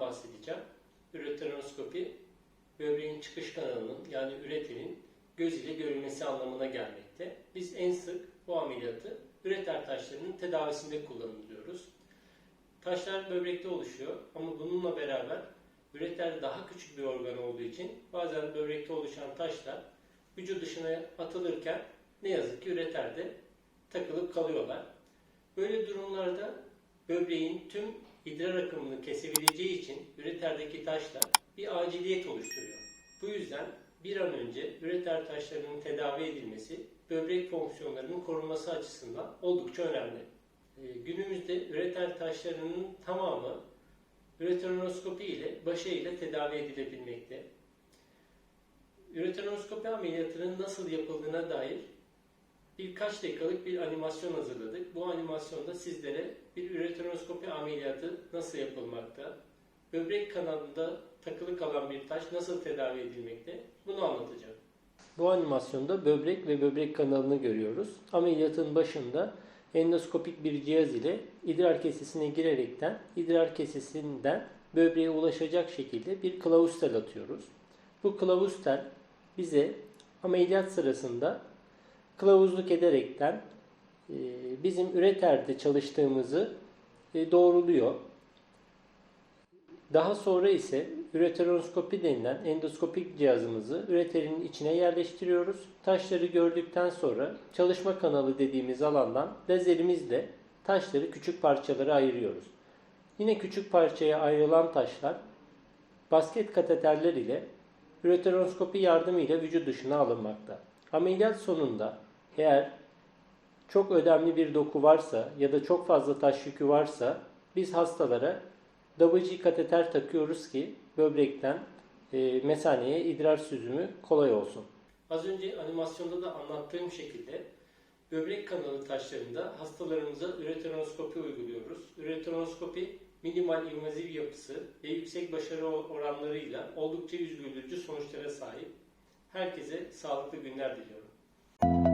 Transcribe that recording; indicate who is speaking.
Speaker 1: bahsedeceğim. Üreteronoskopi, böbreğin çıkış kanalının yani üreterin göz ile görülmesi anlamına gelmekte. Biz en sık bu ameliyatı üreter taşlarının tedavisinde kullanılıyoruz. Taşlar böbrekte oluşuyor ama bununla beraber üreter daha küçük bir organ olduğu için bazen böbrekte oluşan taşlar vücut dışına atılırken ne yazık ki üreterde takılıp kalıyorlar. Böyle durumlarda böbreğin tüm idrar akımını kesebileceği için üreterdeki taşlar bir aciliyet oluşturuyor. Bu yüzden bir an önce üreter taşlarının tedavi edilmesi böbrek fonksiyonlarının korunması açısından oldukça önemli. Ee, Günümüzde üreter taşlarının tamamı üreteronoskopi ile başarıyla tedavi edilebilmekte. Üreteronoskopi ameliyatının nasıl yapıldığına dair birkaç dakikalık bir animasyon hazırladık. Bu animasyonda sizlere bir üreteronoskopi ameliyatı nasıl yapılmakta, böbrek kanalında takılı kalan bir taş nasıl tedavi edilmekte bunu anlatacağım. Bu animasyonda böbrek ve böbrek kanalını görüyoruz. Ameliyatın başında endoskopik bir cihaz ile idrar kesesine girerekten idrar kesesinden böbreğe ulaşacak şekilde bir kılavuz atıyoruz. Bu kılavuz bize ameliyat sırasında kılavuzluk ederekten e, bizim üreterde çalıştığımızı e, doğruluyor. Daha sonra ise üreteroskopi denilen endoskopik cihazımızı üreterin içine yerleştiriyoruz. Taşları gördükten sonra çalışma kanalı dediğimiz alandan lazerimizle taşları küçük parçalara ayırıyoruz. Yine küçük parçaya ayrılan taşlar basket kateterler ile üreteroskopi yardımıyla vücut dışına alınmakta. Ameliyat sonunda eğer çok önemli bir doku varsa ya da çok fazla taş yükü varsa biz hastalara davacı kateter takıyoruz ki böbrekten e, mesaneye idrar süzümü kolay olsun. Az önce animasyonda da anlattığım şekilde böbrek kanalı taşlarında hastalarımıza üreteronoskopi uyguluyoruz. Üreteronoskopi minimal invaziv yapısı ve yüksek başarı oranlarıyla oldukça yüz sonuçlara sahip. Herkese sağlıklı günler diliyorum.